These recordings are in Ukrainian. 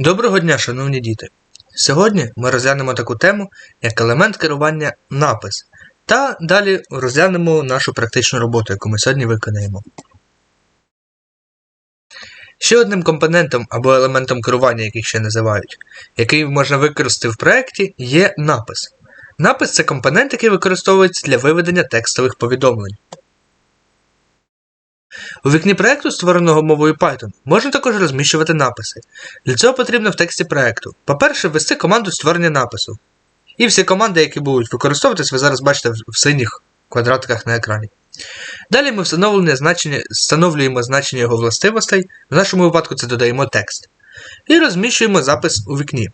Доброго дня, шановні діти! Сьогодні ми розглянемо таку тему, як елемент керування напис, та далі розглянемо нашу практичну роботу, яку ми сьогодні виконаємо. Ще одним компонентом або елементом керування, яких ще називають, який можна використати в проєкті, є напис. Напис це компонент, який використовується для виведення текстових повідомлень. У вікні проекту, створеного мовою Python, можна також розміщувати написи. Для цього потрібно в тексті проекту, по-перше, ввести команду створення напису. І всі команди, які будуть використовуватись, ви зараз бачите в синіх квадратиках на екрані. Далі ми значення, встановлюємо значення його властивостей, в нашому випадку це додаємо текст. І розміщуємо запис у вікні.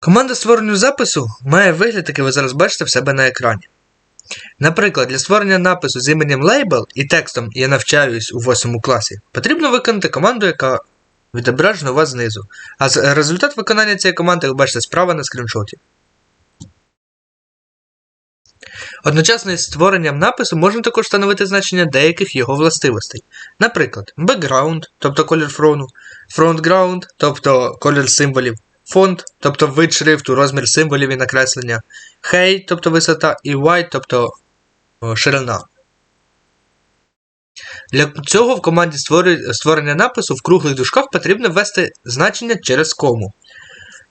Команда створення запису має вигляд, який ви зараз бачите в себе на екрані. Наприклад, для створення напису з іменем Label і текстом Я навчаюсь у 8 класі, потрібно виконати команду, яка відображена у вас знизу. А результат виконання цієї команди ви бачите справа на скріншоті. Одночасно із створенням напису можна також встановити значення деяких його властивостей. Наприклад, background, тобто колір фрону, frontground, тобто колір символів, фонд, тобто вид шрифту, розмір символів і накреслення, height, тобто висота, і width, тобто ширина. Для цього в команді створення напису в круглих дужках потрібно ввести значення через кому.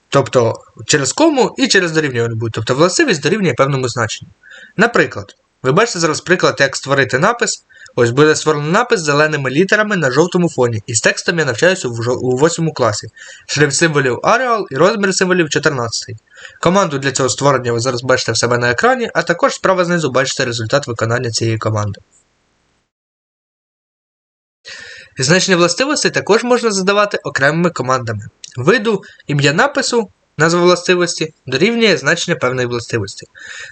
Тобто через кому і через дорівнювання будуть. Тобто властивість дорівнює певному значенню. Наприклад, ви бачите зараз приклад, як створити напис. Ось буде створений напис з зеленими літерами на жовтому фоні. І з текстом я навчаюся у 8 класі. Шрифт символів Arial і розмір символів 14. Команду для цього створення ви зараз бачите в себе на екрані, а також справа знизу бачите результат виконання цієї команди. Значення властивостей також можна задавати окремими командами. Виду ім'я напису Назва властивості дорівнює значення певної властивості.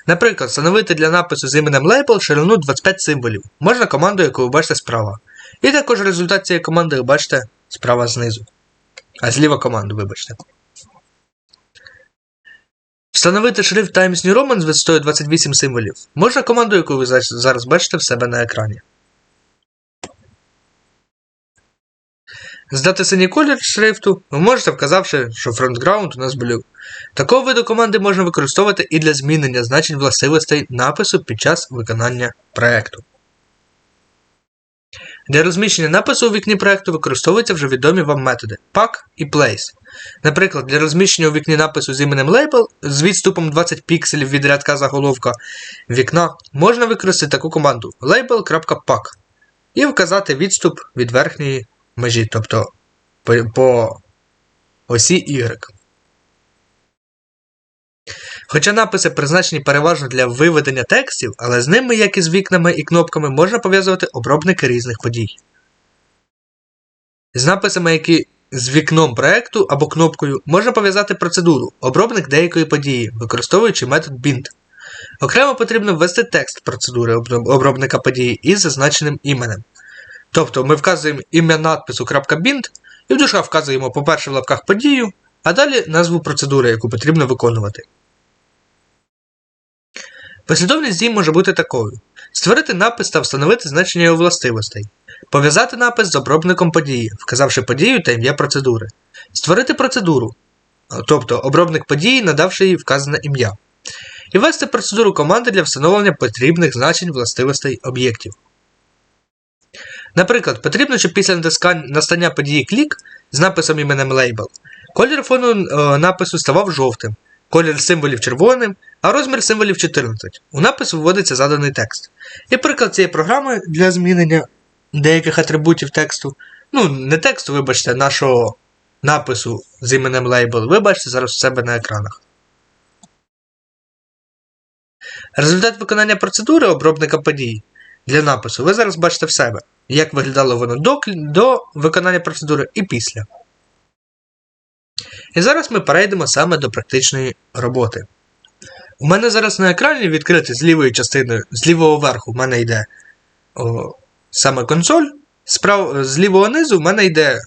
Наприклад, встановити для напису з іменем Label ширину 25 символів. Можна команду, яку ви бачите справа. І також результат цієї команди ви бачите справа знизу. А зліва команду, вибачте. Встановити шрифт Times New Roman з висотою 28 символів. Можна команду, яку ви зараз бачите в себе на екрані. Здати синій колір шрифту ви можете, вказавши, що фронтграунд у нас blue. Такого виду команди можна використовувати і для змінення значень властивостей напису під час виконання проєкту. Для розміщення напису у вікні проєкту використовуються вже відомі вам методи pack і place. Наприклад, для розміщення у вікні напису з іменем Label з відступом 20 пікселів від рядка заголовка вікна можна використати таку команду label.pack і вказати відступ від верхньої межі, тобто по, осі Y. Хоча написи призначені переважно для виведення текстів, але з ними, як і з вікнами і кнопками, можна пов'язувати обробники різних подій. З написами, які з вікном проекту або кнопкою, можна пов'язати процедуру, обробник деякої події, використовуючи метод bind. Окремо потрібно ввести текст процедури обробника події із зазначеним іменем. Тобто ми вказуємо ім'я надпису .bind і в дужках вказуємо, по-перше, в лапках подію, а далі назву процедури, яку потрібно виконувати. Послідовність дій може бути такою: створити напис та встановити значення його властивостей, пов'язати напис з обробником події, вказавши подію та ім'я процедури, створити процедуру, тобто обробник події, надавши їй вказане ім'я, і ввести процедуру команди для встановлення потрібних значень властивостей об'єктів. Наприклад, потрібно, щоб після настання події клік з написом іменем Label, колір фону е, напису ставав жовтим, колір символів червоним, а розмір символів 14. У напис виводиться заданий текст. І приклад цієї програми для змінення деяких атрибутів тексту. Ну, не тексту, вибачте, нашого напису з іменем Label, ви бачите зараз у себе на екранах. Результат виконання процедури обробника подій для напису ви зараз бачите в себе як виглядало воно до, до виконання процедури і після. І зараз ми перейдемо саме до практичної роботи. У мене зараз на екрані відкрити з лівої частини, з лівого верху в мене йде о, саме консоль, справ, з лівого низу в мене йде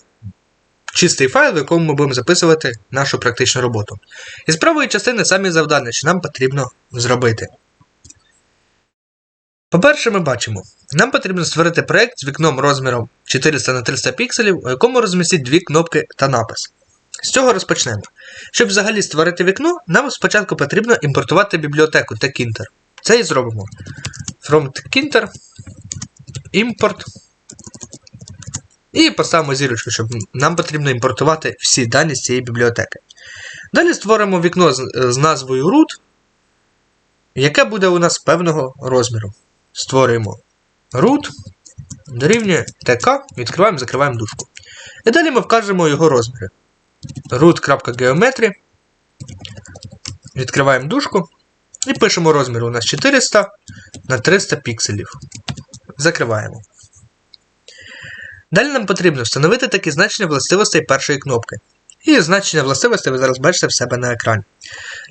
чистий файл, в якому ми будемо записувати нашу практичну роботу. І з правої частини самі завдання, що нам потрібно зробити. По-перше, ми бачимо, нам потрібно створити проєкт з вікном розміром 400 на 300 пікселів, у якому розмістить дві кнопки та напис. З цього розпочнемо. Щоб взагалі створити вікно, нам спочатку потрібно імпортувати бібліотеку Tkinter. Це і зробимо. From Tkinter, Import. І поставимо зірочку, щоб нам потрібно імпортувати всі дані з цієї бібліотеки. Далі створимо вікно з, з назвою root, яке буде у нас певного розміру. Створюємо root, дорівнює tk, відкриваємо, закриваємо дужку. І далі ми вкажемо його розміри. root.geometry, відкриваємо дужку і пишемо розмір у нас 400 на 300 пікселів. Закриваємо. Далі нам потрібно встановити такі значення властивостей першої кнопки. І значення властивостей ви зараз бачите в себе на екрані.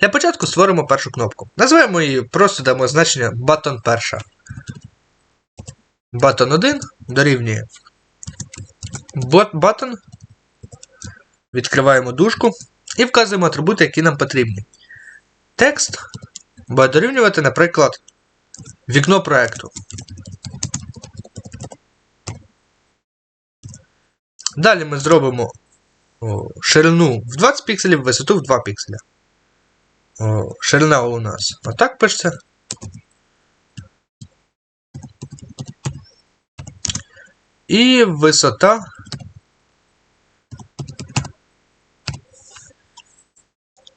Для початку створимо першу кнопку. Назвемо її, просто дамо значення button перша. Button 1 дорівнює button. Відкриваємо дужку і вказуємо атрибути, які нам потрібні. Текст буде дорівнювати, наприклад, вікно проекту. Далі ми зробимо ширину в 20 пікселів, висоту в 2 пікселя. Ширина у нас отак пишеться. І висота.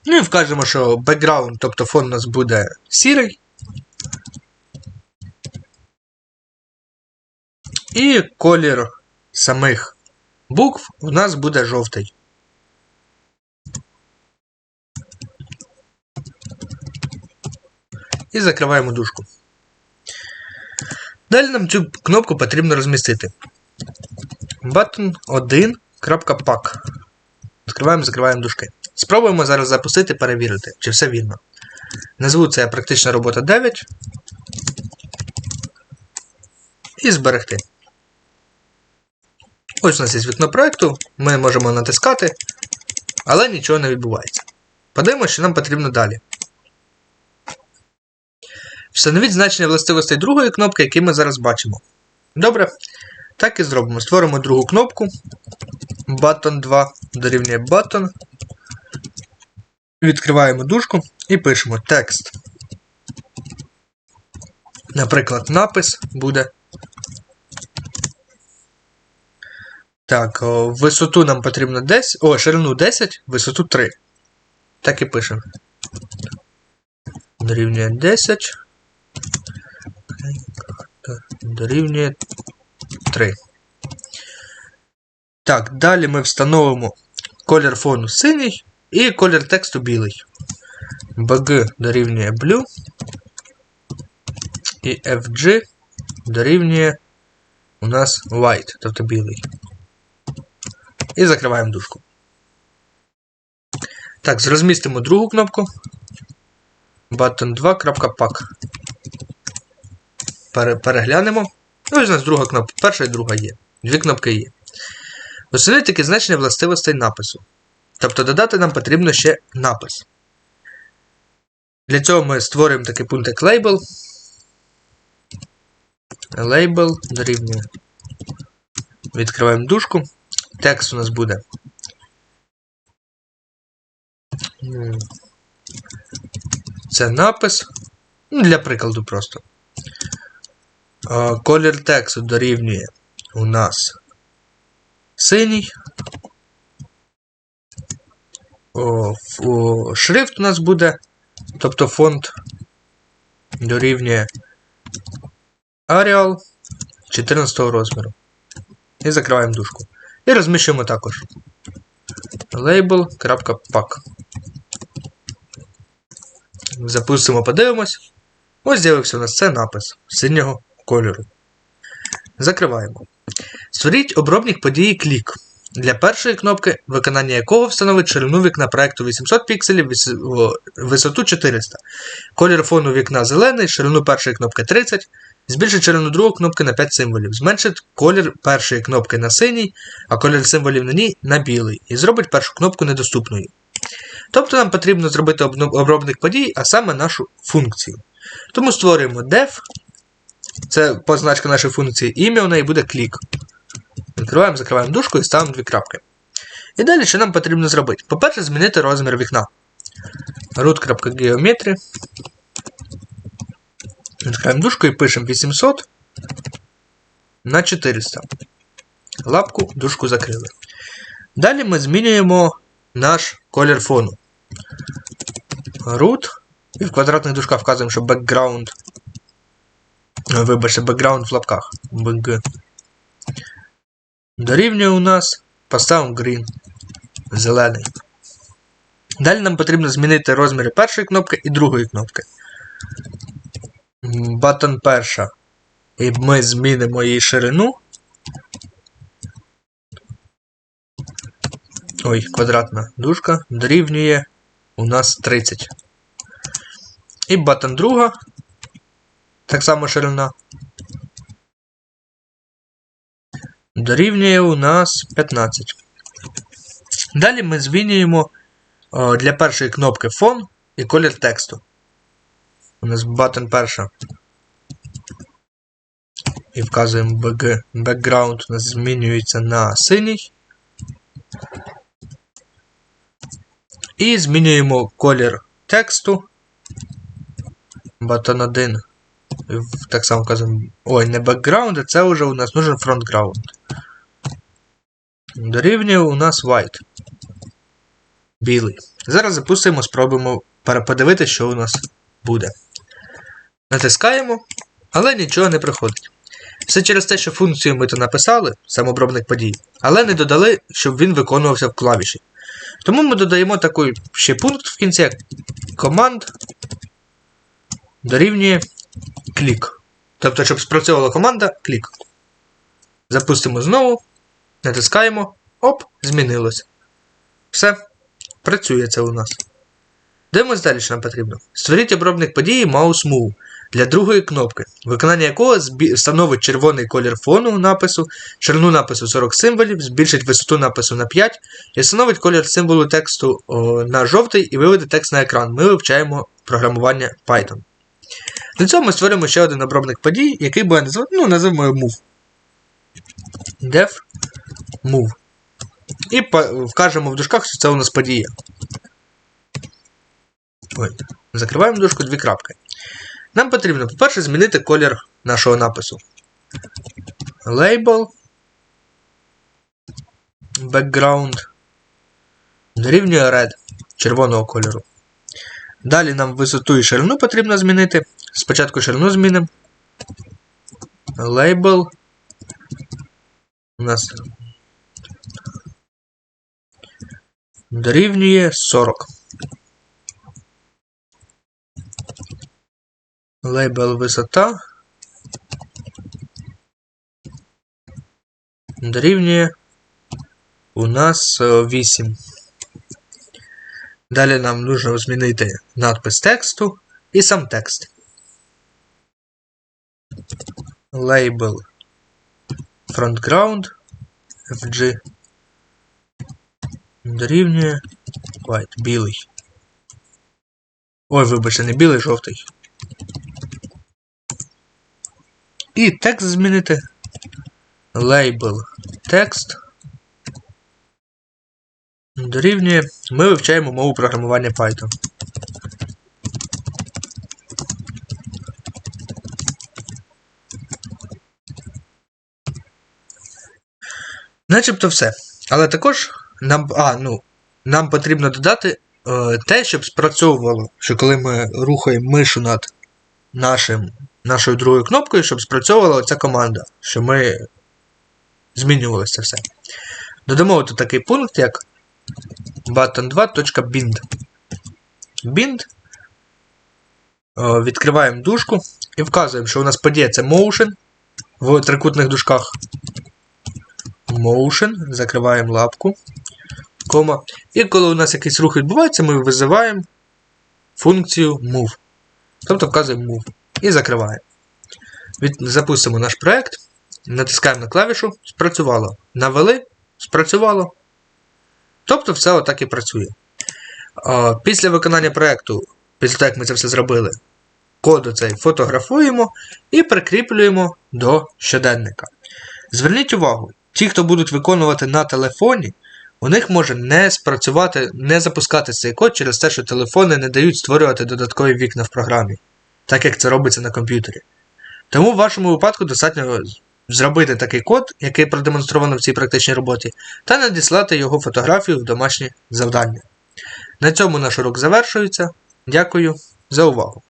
Ну і вкажемо, що background, тобто фон у нас буде сірий. І колір самих букв у нас буде жовтий. І закриваємо дужку. Далі нам цю кнопку потрібно розмістити. Button 1.pack. Відкриваємо, закриваємо дужки. Спробуємо зараз запустити, перевірити, чи все вірно. Назву це практична робота 9. І зберегти. Ось у нас є вікно проєкту, ми можемо натискати, але нічого не відбувається. Подивимося, що нам потрібно далі. Встановіть значення властивостей другої кнопки, які ми зараз бачимо. Добре. Так і зробимо. Створимо другу кнопку. Button 2 дорівнює button. Відкриваємо дужку і пишемо текст. Наприклад, напис буде. Так, висоту нам потрібно 10. О, ширину 10, висоту 3. Так і пишемо. Дорівнює 10. Дорівнює 3. Так, далі ми встановимо колір фону синій і колір тексту білий. BG дорівнює blue. І FG дорівнює у нас white, тобто білий. І закриваємо дужку. Так, розмістимо другу кнопку. Button 2.pack. Переглянемо. Ось у нас друга кнопка. Перша і друга є. Дві кнопки є. Встановіть таке значення властивостей напису. Тобто додати нам потрібно ще напис. Для цього ми створюємо такий пункт як label. Label дорівнює. Відкриваємо дужку. Текст у нас буде. Це напис. Ну, Для прикладу просто. Колір тексту дорівнює у нас синій. Шрифт у нас буде, тобто фонд дорівнює Arial 14 розміру. І закриваємо дужку. І розміщуємо також label.pack. Запустимо, подивимось. Ось з'явився у нас це напис синього кольору. Закриваємо. Створіть обробник події клік. Для першої кнопки, виконання якого встановить ширину вікна проекту 800 пікселів, висоту 400. Колір фону вікна зелений, ширину першої кнопки 30. Збільшить ширину другої кнопки на 5 символів. Зменшить колір першої кнопки на синій, а колір символів на ній на білий. І зробить першу кнопку недоступною. Тобто нам потрібно зробити обробник подій, а саме нашу функцію. Тому створюємо def Це позначка нашої функції. Ім'я у неї буде клік. Відкриваємо, закриваємо дужку і ставимо дві крапки. І далі що нам потрібно зробити? По-перше, змінити розмір вікна. root.geometry. Відкриваємо дужку і пишемо 800 на 400. Лапку, дужку закрили. Далі ми змінюємо наш колір фону. Root. І в квадратних дужках вказуємо, що background. Ой, Вибачте, background в лапках. BG. Дорівнює у нас. Поставимо green. Зелений. Далі нам потрібно змінити розміри першої кнопки і другої кнопки. Button перша. І ми змінимо її ширину. Ой, квадратна дужка дорівнює у нас 30. І button друга. Так само ширина. Дорівнює у нас 15. Далі ми змінюємо для першої кнопки фон і колір тексту. У нас button перша. І вказуємо BG. Background у нас змінюється на синій. І змінюємо колір тексту. Button 1. Так само вказуємо. Ой, не background, а це вже у нас нужен frontground. Дорівнює у нас white. Білий. Зараз запустимо, спробуємо переподивитися, що у нас буде. Натискаємо, але нічого не приходить. Все через те, що функцію ми то написали, самообробник подій, але не додали, щоб він виконувався в клавіші. Тому ми додаємо такий ще пункт в кінці, як команд дорівнює клік. Тобто, щоб спрацьовувала команда, клік. Запустимо знову, натискаємо, оп, змінилося. Все, працює це у нас. Дивимось далі, що нам потрібно. Створіть обробник події Mouse Move для другої кнопки, виконання якого встановить червоний колір фону напису, ширину напису 40 символів, збільшить висоту напису на 5 і встановить колір символу тексту на жовтий і виведе текст на екран. Ми вивчаємо програмування Python. Для цього ми створимо ще один обробник подій, який буде називати, ну, називаємо move. Def move. І вкажемо в дужках, що це у нас подія. Ой, закриваємо дужку дві крапки. Нам потрібно, по-перше, змінити колір нашого напису. Label. Background. Дорівнює red червоного кольору. Далі нам висоту і ширину потрібно змінити. Спочатку ширину змінимо. Label. У нас дорівнює 40. Лейбл висота дорівнює у нас е, 8. Далі нам нужно змінити надпис тексту і сам текст. Label frontground FG дорівнює white, білий. Ой, вибачте, не білий, жовтий. І текст змінити. Label текст. Дорівнює. Ми вивчаємо мову програмування Python. Начебто все. Але також нам, а, ну, нам потрібно додати е, те, щоб спрацьовувало, що коли ми рухаємо мишу над нашим, нашою другою кнопкою, щоб спрацьовувала ця команда, що ми змінювалося все. Додамо тут такий пункт, як button2.bind. Bind. Відкриваємо дужку і вказуємо, що у нас подія це motion в трикутних дужках. Motion. Закриваємо лапку. Кома. І коли у нас якийсь рух відбувається, ми визиваємо функцію move. Тобто вказуємо move. І закриваємо. Від... Запустимо наш проект. Натискаємо на клавішу, спрацювало. Навели, спрацювало. Тобто все отак і працює. Після виконання проєкту, після того, як ми це все зробили, код оцей фотографуємо і прикріплюємо до щоденника. Зверніть увагу, ті, хто будуть виконувати на телефоні, у них може не спрацювати, не запускати цей код через те, що телефони не дають створювати додаткові вікна в програмі, так як це робиться на комп'ютері. Тому в вашому випадку достатньо зробити такий код, який продемонстровано в цій практичній роботі, та надіслати його фотографію в домашнє завдання. На цьому наш урок завершується. Дякую за увагу!